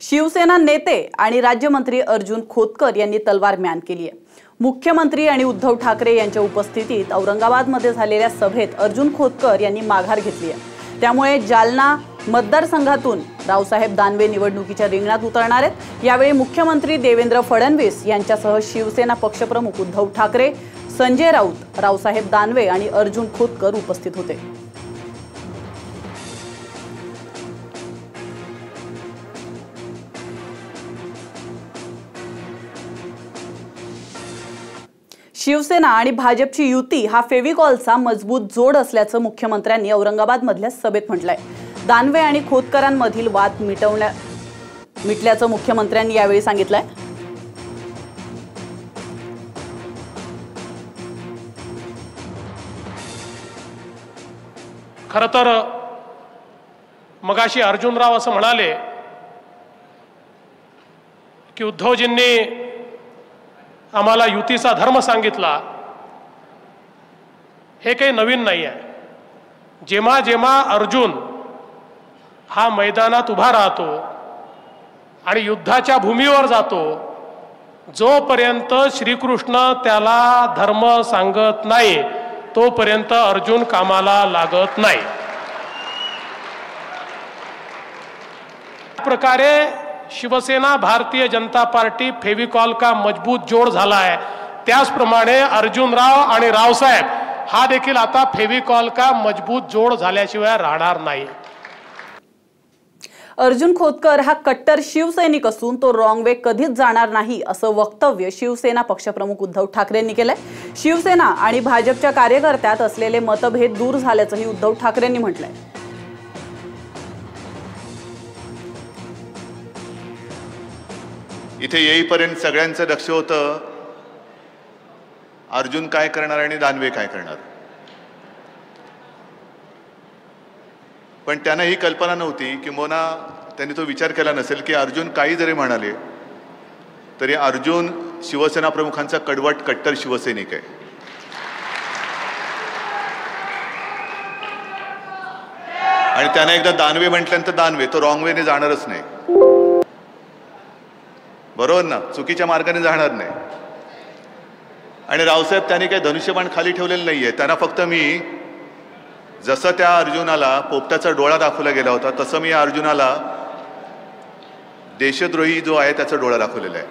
शिवसेना नेते आणि राज्यमंत्री अर्जुन खोतकर यांनी तलवार म्यान केली आहे. मुख्यमंत्री आणि उद्धव ठाकरे यांच्या उपस्थितीत औरंगाबादमध्ये झालेल्या सभेत अर्जुन खोतकर यांनी माघार घेतली आहे. त्यामुळे जालना मतदारसंघातून रावसाहेब दानवे निवडणुकीच्या रिंगणात उतरणार आहेत. यावेळी मुख्यमंत्री देवेंद्र फडणवीस यांच्यासह शिवसेना पक्षप्रमुख उद्धव ठाकरे संजय राऊत रावसाहेब दानवे आणि अर्जुन खोतकर उपस्थित होते. शिवसेना आणि भाजपची युती हा फेविकॉलचा मजबूत जोड असल्याचं मुख्यमंत्र्यांनी औरंगाबादमधल्या सभेत म्हटलंय. दानवे आणि खोतकरांमधील वाद मिटवण्या मिटल्याचं मुख्यमंत्र्यांनी यावेळी सांगितलंय. खरं तर मगाशी अर्जुनराव असं म्हणाले की उद्धवजींनी आम्हाला युतीचा धर्म सांगितला. हे काही नवीन नाही आहे जेव्हा जेव्हा अर्जुन हा मैदानात उभा राहतो आणि युद्धाच्या भूमीवर जातो जोपर्यंत श्रीकृष्ण त्याला धर्म सांगत नाही तोपर्यंत अर्जुन कामाला लागत नाही. प्रकारे शिवसेना भारतीय जनता पार्टी फेविकॉल का मजबूत जोड झाला आहे. त्याचप्रमाणे अर्जुनराव आणि रावसाहेब हा देखील आता फेविकॉल का मजबूत जोड झाल्याशिवाय राहणार नाही. अर्जुन खोतकर हा कट्टर शिवसैनिक असून तो रॉंग वे कधीच जाणार नाही असं वक्तव्य शिवसेना पक्षप्रमुख उद्धव ठाकरेंनी केलंय. शिवसेना आणि भाजपच्या कार्यकर्त्यात असलेले मतभेद दूर झाल्याचंही उद्धव ठाकरेंनी म्हटलंय. इथे येईपर्यंत सगळ्यांचं लक्ष होतं अर्जुन काय करणार आणि दानवे काय करणार? पण त्यांना ही कल्पना नव्हती किंबहुना त्यांनी तो विचार केला नसेल की अर्जुन काही जरी म्हणाले तरी अर्जुन शिवसेना प्रमुखांचा कडवट कट्टर शिवसैनिक आहे. आणि त्यांना एकदा दानवे म्हटल्यानंतर दानवे तो रॉंग वेने जाणारच नाही. बरोबर ना? चुकीच्या मार्गाने जाणार नाही. आणि रावसाहेब त्यांनी काही धनुष्यबाण खाली ठेवलेलं नाही आहे त्यांना फक्त मी जसं त्या अर्जुनाला पोपटाचा डोळा दाखवला गेला होता तसं मी या अर्जुनाला देशद्रोही जो आहे त्याचा डोळा दाखवलेला आहे.